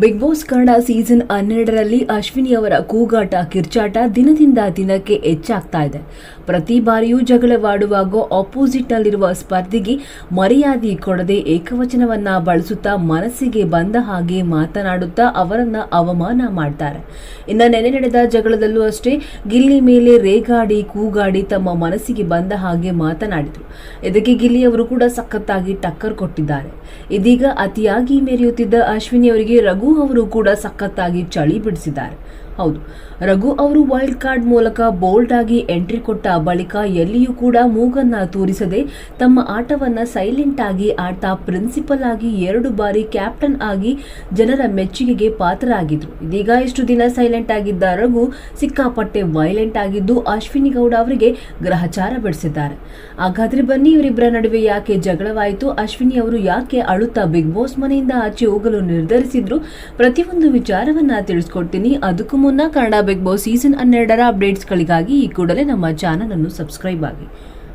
Big boss Kannada season ಹನ್ನೆರಡರಲ್ಲಿ ಅಶ್ವಿನಿ ಅವರ ಕೂಗಾಟ ಕಿರ್ಚಾಟ ದಿನದಿಂದ ದಿನಕ್ಕೆ ಹೆಚ್ಚಾಗ್ತಾ ಇದೆ. ಪ್ರತಿ ಬಾರಿಯೂ ಜಗಳವಾಡುವಾಗ ಆಪೋಸಿಟ್ ನಲ್ಲಿರುವ ಸ್ಪರ್ಧಿಗೆ ಮರ್ಯಾದೆ ಕೊಡದೆ ಏಕವಚನವನ್ನ ಬಳಸುತ್ತಾ ಮನಸ್ಸಿಗೆ ಬಂದ ಹಾಗೆ ಮಾತನಾಡುತ್ತಾ ಅವರನ್ನ ಅವಮಾನ ಮಾಡ್ತಾರೆ. ಇನ್ನು ನೆನೆ ನಡೆದ ಜಗಳದಲ್ಲೂ ಅಷ್ಟೇ ಗಿಲ್ಲಿ ಮೇಲೆ ರೇಗಾಡಿ, ಕೂಗಾಡಿ ತಮ್ಮ ಮನಸ್ಸಿಗೆ ಬಂದ ಹಾಗೆ ಮಾತನಾಡಿದರು. ಇದಕ್ಕೆ ಗಿಲ್ಲಿ ಅವರು ಕೂಡ ಸಖತ್ತಾಗಿ ಟಕ್ಕರ್ ಕೊಟ್ಟಿದ್ದಾರೆ. ಇದೀಗ ಅತಿಯಾಗಿ ಮೆರೆಯುತ್ತಿದ್ದ ಅಶ್ವಿನಿ ಅವರಿಗೆ ರಘು ಅವರು ಕೂಡ ಸಖತ್ತಾಗಿ ಚಳಿ ಬಿಡಿಸಿದ್ದಾರೆ. ಹೌದು, ರಘು ಅವರು ವೈಲ್ಡ್ ಕಾರ್ಡ್ ಮೂಲಕ ಬೋಲ್ಡ್ ಆಗಿ ಎಂಟ್ರಿ ಕೊಟ್ಟ ಬಳಿಕ ಎಲ್ಲಿಯೂ ಕೂಡ ಮೂಗನ್ನ ತೂರಿಸದೆ ತಮ್ಮ ಆಟವನ್ನ ಸೈಲೆಂಟ್ ಆಗಿ ಆಡ್ತಾ ಪ್ರಿನ್ಸಿಪಲ್ ಆಗಿ ಎರಡು ಬಾರಿ ಕ್ಯಾಪ್ಟನ್ ಆಗಿ ಜನರ ಮೆಚ್ಚುಗೆಗೆ ಪಾತ್ರರಾಗಿದ್ರು. ಇದೀಗ ಇಷ್ಟು ದಿನ ಸೈಲೆಂಟ್ ಆಗಿದ್ದ ರಘು ಸಿಕ್ಕಾಪಟ್ಟೆ ವೈಲೆಂಟ್ ಆಗಿದ್ದು ಅಶ್ವಿನಿ ಗೌಡ ಅವರಿಗೆ ಗ್ರಹಚಾರ ಬಿಡಿಸಿದ್ದಾರೆ. ಹಾಗಾದ್ರೆ ಬನ್ನಿ ಇವರಿಬ್ಬರ ನಡುವೆ ಯಾಕೆ ಜಗಳವಾಯಿತು? ಅಶ್ವಿನಿ ಅವರು ಯಾಕೆ ಅಳುತ್ತಾ ಬಿಗ್ ಬಾಸ್ ಮನೆಯಿಂದ ಆಚೆ ಹೋಗಲು ನಿರ್ಧರಿಸಿದ್ರು? ಪ್ರತಿಯೊಂದು ವಿಚಾರವನ್ನ ತಿಳಿಸ್ಕೊಡ್ತೀನಿ. ಅದಕ್ಕೂ ಮುನ್ನ ಕನ್ನಡ ಬಿಗ್ ಬಾಸ್ ಸೀಸನ್ ಹನ್ನೆರಡರ ಅಪ್ಡೇಟ್ಸ್ಗಳಿಗಾಗಿ ಈ ಕೂಡಲೇ ನಮ್ಮ ಚಾನಲ್ ಅನ್ನು ಸಬ್ಸ್ಕ್ರೈಬ್ ಆಗಿ.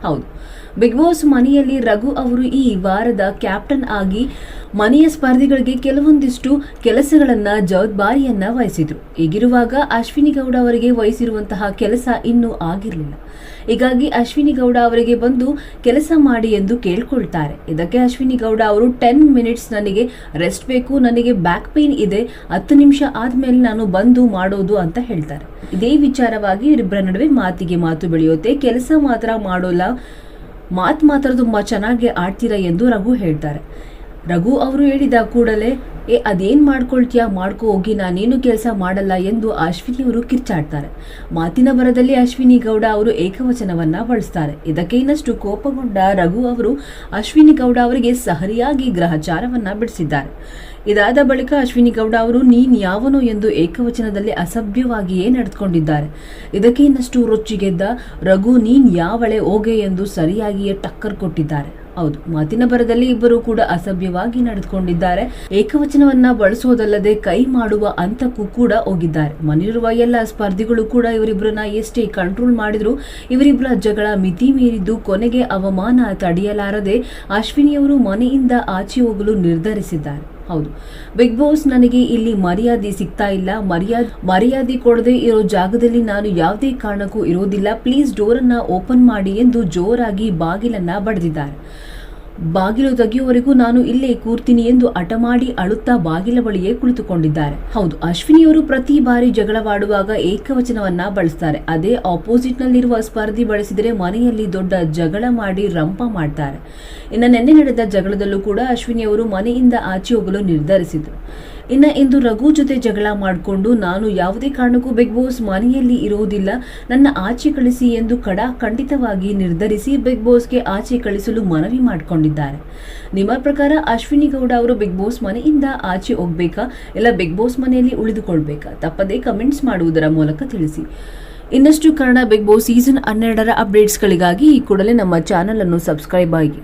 ಹೌದು. ಬಿಗ್ ಬಾಸ್ ಮನೆಯಲ್ಲಿ ರಘು ಅವರು ಈ ವಾರದ ಕ್ಯಾಪ್ಟನ್ ಆಗಿ ಮನೆಯ ಸ್ಪರ್ಧಿಗಳಿಗೆ ಕೆಲವೊಂದಿಷ್ಟು ಕೆಲಸಗಳನ್ನ ಜವಾಬ್ದಾರಿಯನ್ನ ವಹಿಸಿದ್ರು. ಹೀಗಿರುವಾಗ ಅಶ್ವಿನಿ ಗೌಡ ಅವರಿಗೆ ವಹಿಸಿರುವಂತಹ ಕೆಲಸ ಇನ್ನೂ ಆಗಿರಲಿಲ್ಲ. ಹೀಗಾಗಿ ಅಶ್ವಿನಿ ಗೌಡ ಅವರಿಗೆ ಬಂದು ಕೆಲಸ ಮಾಡಿ ಎಂದು ಕೇಳ್ಕೊಳ್ತಾರೆ. ಇದಕ್ಕೆ ಅಶ್ವಿನಿ ಗೌಡ ಅವರು ಟೆನ್ ಮಿನಿಟ್ಸ್ ನನಗೆ ರೆಸ್ಟ್ ಬೇಕು, ನನಗೆ ಬ್ಯಾಕ್ ಪೇನ್ ಇದೆ, ಹತ್ತು ನಿಮಿಷ ಆದ್ಮೇಲೆ ನಾನು ಬಂದು ಮಾಡೋದು ಅಂತ ಹೇಳ್ತಾರೆ. ಇದೇ ವಿಚಾರವಾಗಿ ಇವರಿಬ್ಬರ ನಡುವೆ ಮಾತಿಗೆ ಮಾತು ಬೆಳೆಯುತ್ತೆ. ಕೆಲಸ ಮಾತ್ರ ಮಾಡೋಲ್ಲ, ಮಾತು ಮಾತ್ರ ತುಂಬ ಚೆನ್ನಾಗಿ ಆಡ್ತೀರಾ ಎಂದು ರಘು ಹೇಳ್ತಾರೆ. ರಘು ಅವರು ಹೇಳಿದ ಕೂಡಲೇ, ಏ, ಅದೇನು ಮಾಡ್ಕೊಳ್ತೀಯಾ? ಮಾಡ್ಕೊ ಹೋಗಿ, ನಾನೇನು ಕೆಲಸ ಮಾಡಲ್ಲ ಎಂದು ಅಶ್ವಿನಿ ಅವರು ಕಿರ್ಚಾಡ್ತಾರೆ. ಮಾತಿನ ಬರದಲ್ಲಿ ಅಶ್ವಿನಿ ಗೌಡ ಅವರು ಏಕವಚನವನ್ನ ಬಳಸ್ತಾರೆ. ಇದಕ್ಕೆ ಇನ್ನಷ್ಟು ಕೋಪಗೊಂಡ ರಘು ಅವರು ಅಶ್ವಿನಿ ಗೌಡ ಅವರಿಗೆ ಸಹರಿಯಾಗಿ ಗ್ರಹಚಾರವನ್ನ ಬಿಡಿಸಿದ್ದಾರೆ. ಇದಾದ ಬಳಿಕ ಅಶ್ವಿನಿ ಗೌಡ ಅವರು, ನೀನ್ ಯಾವನು? ಎಂದು ಏಕವಚನದಲ್ಲಿ ಅಸಭ್ಯವಾಗಿಯೇ ನಡೆದುಕೊಂಡಿದ್ದಾರೆ ಇದಕ್ಕೆ ಇನ್ನಷ್ಟು ರೊಚ್ಚಿಗೆದ್ದ ರಘು, ನೀನ್ ಯಾವಳೆ? ಹೋಗೆ ಎಂದು ಸರಿಯಾಗಿಯೇ ಟಕ್ಕರ್ ಕೊಟ್ಟಿದ್ದಾರೆ. ಹೌದು. ಮಾತಿನ ಬರದಲ್ಲಿ ಇಬ್ಬರು ಕೂಡ ಅಸಭ್ಯವಾಗಿ ನಡೆದುಕೊಂಡಿದ್ದಾರೆ. ಏಕವಚನವನ್ನ ಬಳಸುವುದಲ್ಲದೆ ಕೈ ಮಾಡುವ ಹಂತಕ್ಕೂ ಕೂಡ ಹೋಗಿದ್ದಾರೆ. ಮನೆಯಲ್ಲಿರುವ ಎಲ್ಲ ಸ್ಪರ್ಧಿಗಳು ಕೂಡ ಇವರಿಬ್ಬರನ್ನ ಎಷ್ಟೇ ಕಂಟ್ರೋಲ್ ಮಾಡಿದ್ರು, ಇವರಿಬ್ಬರ ಜಗಳ ಮಿತಿ ಮೀರಿದ್ದು ಕೊನೆಗೆ ಅವಮಾನ ತಡೆಯಲಾರದೆ ಅಶ್ವಿನಿಯವರು ಮನೆಯಿಂದ ಆಚೆ ಹೋಗಲು ನಿರ್ಧರಿಸಿದ್ದಾರೆ. ಹೌದು. ಬಿಗ್ ಬಾಸ್ ನನಗೆ ಇಲ್ಲಿ ಮರ್ಯಾದೆ ಸಿಗ್ತಾ ಇಲ್ಲ. ಮರ್ಯಾದೆ ಮರ್ಯಾದೆ ಕೊಡದೆ ಇರೋ ಜಾಗದಲ್ಲಿ ನಾನು ಯಾವುದೇ ಕಾರಣಕ್ಕೂ ಇರೋದಿಲ್ಲ. ಪ್ಲೀಸ್ ಡೋರನ್ನ ಓಪನ್ ಮಾಡಿ ಎಂದು ಜೋರಾಗಿ ಬಾಗಿಲನ್ನ ಬಡಿದಿದ್ದಾರೆ. ಬಾಗಿಲು ತೆಗೆಯುವವರೆಗೂ ನಾನು ಇಲ್ಲೇ ಕೂರ್ತೀನಿ ಎಂದು ಹಠ ಮಾಡಿ ಅಳುತ್ತಾ ಬಾಗಿಲ ಬಳಿಯೇ ಕುಳಿತುಕೊಂಡಿದ್ದಾರೆ. ಹೌದು, ಅಶ್ವಿನಿಯವರು ಪ್ರತಿ ಬಾರಿ ಜಗಳವಾಡುವಾಗ ಏಕವಚನವನ್ನ ಬಳಸ್ತಾರೆ. ಅದೇ ಆಪೋಸಿಟ್ ನಲ್ಲಿರುವ ಸ್ಪರ್ಧಿ ಬಳಸಿದರೆ ಮನೆಯಲ್ಲಿ ದೊಡ್ಡ ಜಗಳ ಮಾಡಿ ರಂಪ ಮಾಡ್ತಾರೆ. ಇನ್ನು ನಿನ್ನೆ ನಡೆದ ಜಗಳದಲ್ಲೂ ಕೂಡ ಅಶ್ವಿನಿಯವರು ಮನೆಯಿಂದ ಆಚೆ ಹೋಗಲು ನಿರ್ಧರಿಸಿದರು. ಇನ್ನ ಇಂದು ರಘು ಜೊತೆ ಜಗಳ ಮಾಡಿಕೊಂಡು ನಾನು ಯಾವುದೇ ಕಾರಣಕ್ಕೂ ಬಿಗ್ ಬಾಸ್ ಮನೆಯಲ್ಲಿ ಇರುವುದಿಲ್ಲ. ನನ್ನ ಆಚೆ ಕಳಿಸಿ ಎಂದು ಕಡ ಖಂಡಿತವಾಗಿ ನಿರ್ಧರಿಸಿ ಬಿಗ್ ಬಾಸ್ಗೆ ಆಚೆ ಕಳಿಸಲು ಮನವಿ ಮಾಡಿಕೊಂಡಿದ್ದಾರೆ. ನಿಮ್ಮ ಪ್ರಕಾರ ಅಶ್ವಿನಿ ಗೌಡ ಅವರು ಬಿಗ್ ಬಾಸ್ ಮನೆಯಿಂದ ಆಚೆ ಹೋಗ್ಬೇಕಾ? ಇಲ್ಲ ಬಿಗ್ ಬಾಸ್ ಮನೆಯಲ್ಲಿ ಉಳಿದುಕೊಳ್ಬೇಕಾ? ತಪ್ಪದೇ ಕಮೆಂಟ್ಸ್ ಮಾಡುವುದರ ಮೂಲಕ ತಿಳಿಸಿ. ಇನ್ನಷ್ಟು ಕನ್ನಡ ಬಿಗ್ ಬಾಸ್ ಸೀಸನ್ ಹನ್ನೆರಡರ ಅಪ್ಡೇಟ್ಸ್ಗಳಿಗಾಗಿ ಈ ಕೂಡಲೇ ನಮ್ಮ ಚಾನಲನ್ನು ಸಬ್ಸ್ಕ್ರೈಬ್ ಆಗಿ.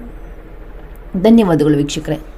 ಧನ್ಯವಾದಗಳು ವೀಕ್ಷಕರೇ.